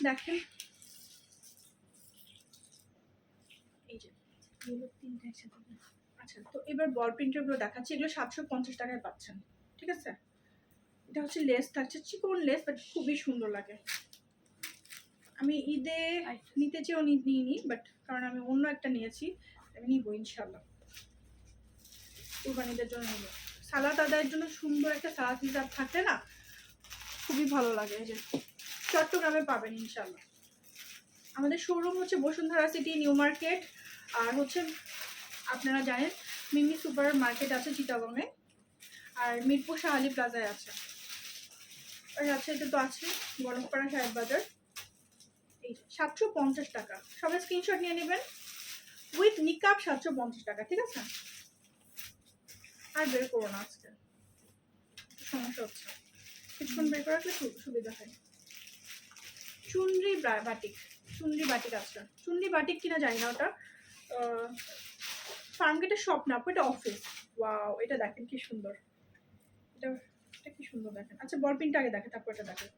দেখেন। এই যে এগুলো তিনটা একসাথে আচ্ছা তো এবার বল প্রিন্টারগুলো দেখাচ্ছি এগুলো সাতশো পঞ্চাশ টাকায় পাচ্ছেন ঠিক আছে? এটা হচ্ছে লেস থাকছে চিকন লেস বাট খুবই সুন্দর লাগে। আমি ঈদে নিতে চেয়েও নি- নিইনি বাট কারণ আমি অন্য একটা নিয়েছি আমি নিবো ইনশাল্লাহ কুরবানিদের জন্য নিবো। সালাদ আদায়ের জন্য সুন্দর একটা সালাদ হিসাব থাকে না খুবই ভালো লাগে এই যে। চট্টগ্রামে পাবেন ইনশাল্লাহ আমাদের শোরুম হচ্ছে বসুন্ধরা সিটি নিউ মার্কেট আর হচ্ছে আপনারা জানেন, মিমি সুপার মার্কেট আছে চিটাগংয়ে, আর মিরপুর শাহালি প্লাজায় আছে। আর রাজশাহীতে তো আছে, গরমপাড়া সাহেব বাজার। এই সাতশো পঞ্চাশ টাকা। সবাই স্ক্রিনশট নিয়ে নেবেন। উইথ নিকাপ সাতশো পঞ্চাশ টাকা, ঠিক আছে? আর বের করো না আজকে। সমস্যা হচ্ছে। কিছুক্ষণ বের করে সুবিধা হয়। চুনরি বাটিক চুনরি বাটিক আছে চুনরি বাটিক কিনা জানি না ওটা। ফার্মগেটের শপ না এটা অফিস ওয়াও এটা দেখেন কি সুন্দর। এটা এটা কি সুন্দর দেখেন। আচ্ছা বল প্রিন্ট আগে দেখে তারপর এটা দেখেন।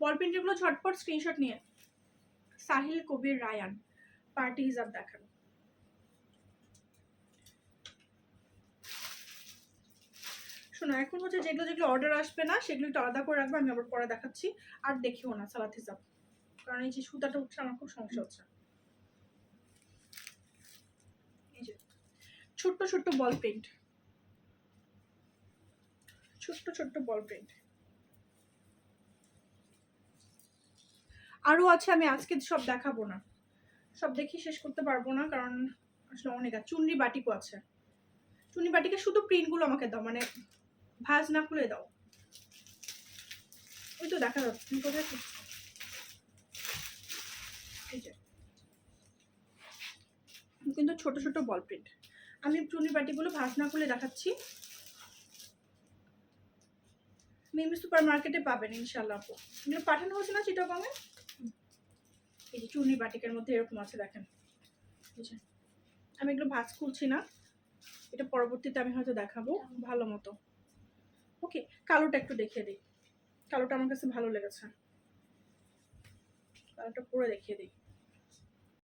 বল যেগুলো ঝটপট স্ক্রিনশট নিয়ে। সাহিল কবির রায়ান পার্টি হিসাব দেখান। শোনো, এখন হচ্ছে যেগুলো যেগুলো অর্ডার আসবে না, সেগুলো একটু আলাদা করে রাখব, আমি আবার পরে দেখাচ্ছি। আর দেখিও না সালাদ হিসাব কারণ এই যে সুতাটা উঠছে, আমার খুব সমস্যা হচ্ছে। ছোট্ট ছোট্ট বল প্রিন্ট ছোট্ট ছোট্ট বল প্রিন্ট আরও আছে, আমি আজকে সব দেখাবো না। সব দেখি শেষ করতে পারব না, কারণ আসলে অনেক আছে। চুনরি বাটিকও আছে। চুনরি বাটিকে শুধু প্রিন্টগুলো আমাকে দাও মানে ভাজ না খুলে দাও। ওই তো দেখা যাচ্ছে, তুমি কোথায় খুঁজছো? কিন্তু ছোট ছোট বল প্রিন্ট। আমি চুনি বাটিগুলো ভাজ না খুলে দেখাচ্ছি। মিমি সুপার মার্কেটে পাবেন ইনশাল্লাহ আপু। এগুলো পাঠানো হচ্ছে না চিটাগংয়ে? এই যে চুনি বাটিকের মধ্যে এরকম আছে, দেখেন। আমি এগুলো ভাজ খুলছি না। এটা পরবর্তীতে আমি হয়তো দেখাবো, ভালো মতো। ওকে কালোটা একটু দেখিয়ে দিই। কালোটা আমার কাছে ভালো লেগেছে। কালোটা পুরো দেখিয়ে দিই।